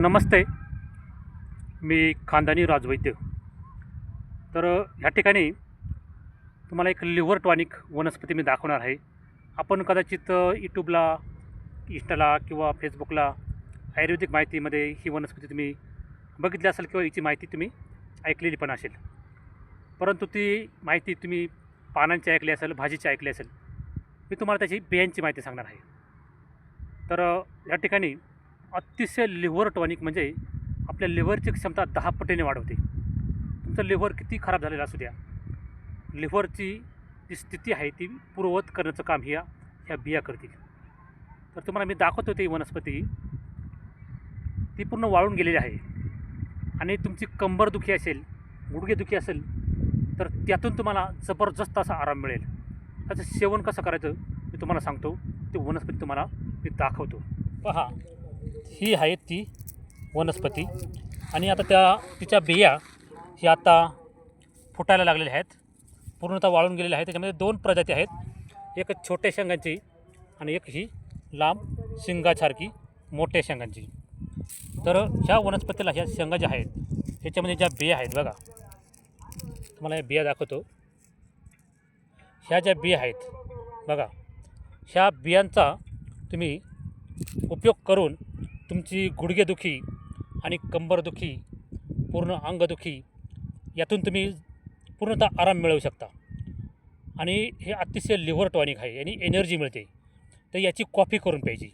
नमस्ते. मी खानदानी राजवैद्य. तर ह्या ठिकाणी तुम्हाला एक लिव्हर टॉनिक वनस्पती मी दाखवणार आहे. आपण कदाचित यूट्यूबला इंस्टाला किंवा फेसबुकला आयुर्वेदिक माहितीमध्ये ही वनस्पती तुम्ही बघितली असेल किंवा हिची माहिती तुम्ही ऐकलेली पण असेल. परंतु ती माहिती तुम्ही पानांची ऐकली असेल भाजीची ऐकली असेल मी तुम्हाला त्याची बियांची माहिती सांगणार आहे. तर या ठिकाणी अतिशय लिव्हर टॉनिक म्हणजे आपल्या लिव्हरची क्षमता दहा पटीने वाढवते. तुमचं लिव्हर किती खराब झालेलं असू द्या. लिव्हरची जी स्थिती आहे ती पूर्ववत करण्याचं काम ह्या ह्या बिया करतील. तर तुम्हाला मी दाखवतो ती वनस्पती. ती पूर्ण वाळून गेलेली आहे. आणि तुमची कंबर दुखी असेल गुडघेदुखी असेल तर त्यातून तुम्हाला जबरदस्त असा आराम मिळेल. त्याचं सेवन कसं करायचं मी तुम्हाला सांगतो. ती वनस्पती तुम्हाला मी दाखवतो. पहा. ही आहे ती वनस्पती. आणि आता त्या तिच्या बिया ही आता फुटायला लागलेल्या आहेत. पूर्णतः वाळून गेलेल्या आहेत. त्याच्यामध्ये दोन प्रजाती आहेत. एक छोट्या शेंगांची आणि एक ही लांब शिंगासारखी मोठ्या शेंगांची. तर ह्या वनस्पतीला ह्या शेंगा ज्या आहेत ह्याच्यामध्ये ज्या बिया आहेत बघा. तुम्हाला या बिया दाखवतो. ह्या ज्या बिया आहेत बघा. ह्या बियांचा तुम्ही उपयोग करून तुमची गुडघेदुखी आणि कंबरदुखी पूर्ण अंगदुखी यातून तुम्ही पूर्णतः आराम मिळवू शकता. आणि हे अतिशय लिव्हर टॉनिक आहे आणि एनर्जी मिळते. तर याची कॉफी करून प्यायची.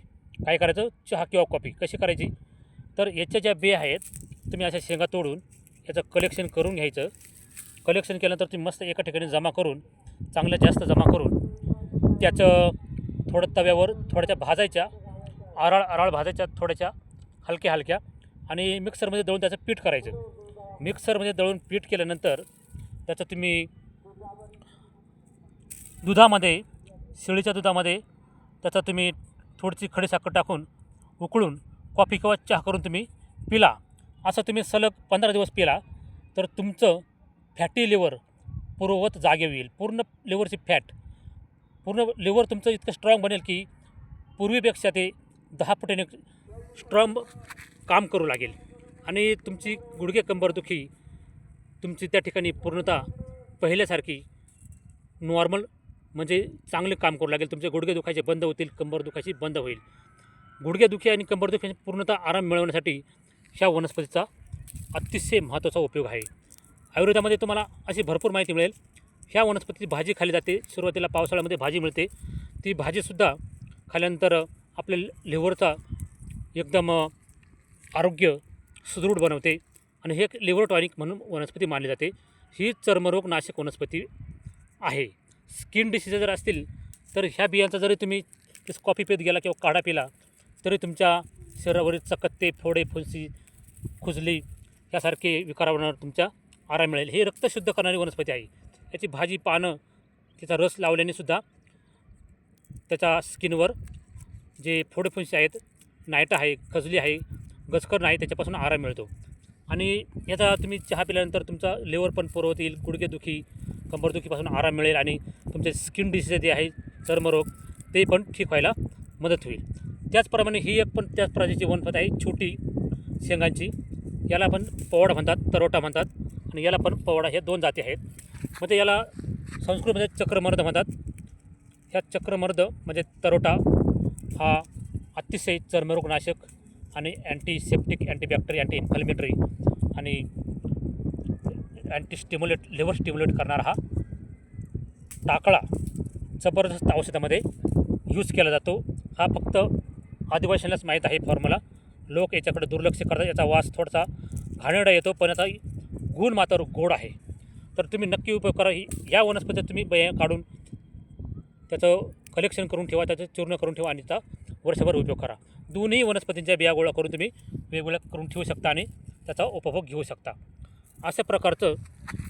काय करायचं? चहा किंवा कॉफी. कशी करायची? तर याच्या ज्या बे आहेत तुम्ही अशा शेंगा तोडून याचं कलेक्शन करून घ्यायचं. कलेक्शन केल्यानंतर तुम्ही मस्त एका ठिकाणी जमा करून चांगलं जास्त जमा करून त्याचं थोडं तव्यावर थोड्याशा भाजायच्या. आराळ आराळ भाजायच्या थोड्याशा हलक्या हलक्या. आणि मिक्सरमध्ये दळून त्याचं पीठ करायचं. मिक्सरमध्ये दळून पीठ केल्यानंतर त्याचं तुम्ही दुधामध्ये शेळीच्या दुधामध्ये त्याचा तुम्ही थोडीशी खडीसाखर टाकून उकळून कॉफी किंवा चहा करून तुम्ही पिला. असं तुम्ही सलग पंधरा दिवस पिला तर तुमचं फॅटी लिव्हर पूर्ववत जागे होईल. पूर्ण लिव्हरची फॅट पूर्ण लिव्हर तुमचं इतकं स्ट्रॉंग बनेल की पूर्वीपेक्षा ते दहा पटीने स्ट्रॉंग काम करू लागेल. आणि तुमची गुडघे कंबरदुखी तुमची त्या ठिकाणी पूर्णतः पहिल्यासारखी नॉर्मल म्हणजे चांगले काम करू लागेल. तुमचे गुडघे दुखायचे बंद होतील कंबर दुखायची बंद होईल. गुडघेदुखी आणि कंबर दुखी पूर्णतः आराम मिळवण्यासाठी ह्या वनस्पतीचा अतिशय महत्त्वाचा उपयोग आहे. आयुर्वेदामध्ये तुम्हाला अशी भरपूर माहिती मिळेल. ह्या वनस्पतीची भाजी खाली जाते. सुरुवातीला पावसाळ्यामध्ये भाजी मिळते. ती भाजीसुद्धा खाल्यानंतर आपल्या लिव्हरचा एकदम आरोग्य सुदृढ बनवते आणि हे एक लिव्हर टॉनिक म्हणून वनस्पती मानली जाते. ही चर्मरोग नाशक वनस्पती आहे. स्किन डिसीज जर असतील तर ह्या बियांचा जरी तुम्ही कॉफी पीत गेला किंवा काढा पिला तरी तुमच्या शरीरावरील चकत्ते फोडे फुलसी खुजली यासारखे विकारावर तुमच्या आराम मिळेल. हे रक्त शुद्ध करणारी वनस्पती आहे. याची भाजी पानं त्याचा रस लावल्याने सुद्धा त्याच्या स्किनवर जे फोडफुंसे आहेत नायटा आहे खजली आहे गसकर नाही त्याच्यापासून आराम मिळतो. आणि याचा तुम्ही चहा पिल्यानंतर तुमचा लेवर पण पुरवत येईल गुडघेदुखी कंबरदुखीपासून आराम मिळेल आणि तुमचे स्किन डिसीज जे आहे चर्मरोग ते पण ठीक व्हायला मदत होईल. त्याचप्रमाणे ही एक पण त्याच प्रकारची वनस्पती आहे छोटी शेंगांची. याला पण पवडा म्हणतात तरोटा म्हणतात आणि याला पण पवडा ह्या दोन जाती आहेत. म्हणजे याला संस्कृतमध्ये चक्रमर्द म्हणतात. ह्या चक्रमर्द म्हणजे तरोटा हा अतिशय चर्मरोगनाशक आणि अँटीसेप्टिक अँटीबॅक्टेरिया अँटी इन्फ्लमेटरी आणि अँटी स्टिम्युलेट लिव्हर स्टिम्युलेट करणारा हा टाकळा जबरदस्त औषधामध्ये यूज केला जातो. हा फक्त आदिवासींनाच माहीत आहे फॉर्म्युला लोक याच्याकडे दुर्लक्ष करतात. याचा वास थोडासा घाणेरडा येतो पण याचा गुण मात्र गोड आहे. तर तुम्ही नक्की उपयोग करा. ही या वनस्पतीत तुम्ही बया काढून त्याचं कलेक्शन करून ठेवा त्याचं चूर्ण करून ठेवा आणि त्याचा वर्षभर उपयोग करा. दोन्ही वनस्पतींच्या बिया गोळा करून तुम्ही वेगवेगळ्या करून ठेवू शकता आणि त्याचा उपभोग घेऊ शकता. अशा प्रकारचं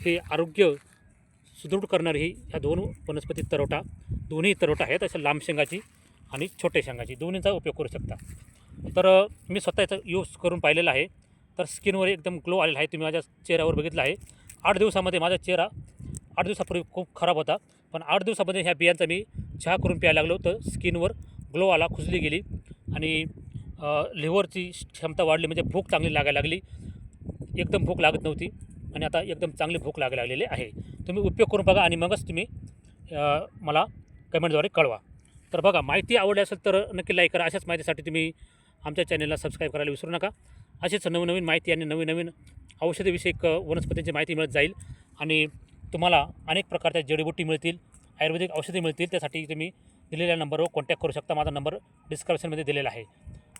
हे आरोग्य सुदृढ करणारी ही ह्या दोन वनस्पती तरवटा दोन्ही तरवटा आहेत अशा लांब शेंगाची आणि छोट्या शेंगाची. दोन्हीचा उपयोग करू शकता. तर मी स्वतः याचा यूज करून पाहिलेला आहे. तर स्किनवर एकदम ग्लो आलेला आहे. तुम्ही माझ्या चेहऱ्यावर बघितलं आहे. आठ दिवसामध्ये माझा चेहरा आठ दिवसापूर्वी खूप खराब होता. पण आठ दिवसामध्ये ह्या बियांचा मी चहा करून प्यायला लागलो तर स्किनवर ग्लो आला खुजली गेली आणि लिव्हरची क्षमता वाढली म्हणजे भूक चांगली लागायला लागली. एकदम भूक लागत नव्हती आणि आता एकदम चांगली भूक लागायला लागलेली आहे. तुम्ही उपयोग करून बघा आणि मगच तुम्ही मला कमेंटद्वारे कळवा. तर बघा माहिती आवडली असेल तर नक्की लाईक करा. अशाच माहितीसाठी तुम्ही आमच्या चॅनलला सबस्क्राईब करायला विसरू नका. अशीच नवनवीन माहिती आणि नवीन नवीन औषधीविषयक वनस्पतींची माहिती मिळत जाईल. आणि तुम्हाला अनेक प्रकारच्या जडीबुटी मिळतील आयुर्वेदिक औषधे मिळतील त्यासाठी तुम्ही दिलेल्या नंबरवर कॉन्टॅक्ट करू शकता. माझा नंबर डिस्क्रिप्शनमध्ये दिलेला आहे.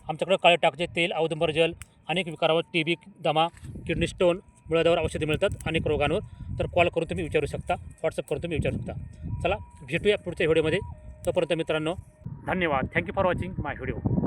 आमच्याकडे काळे टाकचे तेल औदुंबर जल अनेक विकारावर टी बी दमा किडनी स्टोन मुळादावर औषधे मिळतात अनेक रोगांवर. तर कॉल करून तुम्ही विचारू शकता व्हॉट्सअप करून तुम्ही विचारू शकता. चला भेटूया पुढच्या व्हिडिओमध्ये तोपर्यंत मित्रांनो धन्यवाद. Thank you for watching my video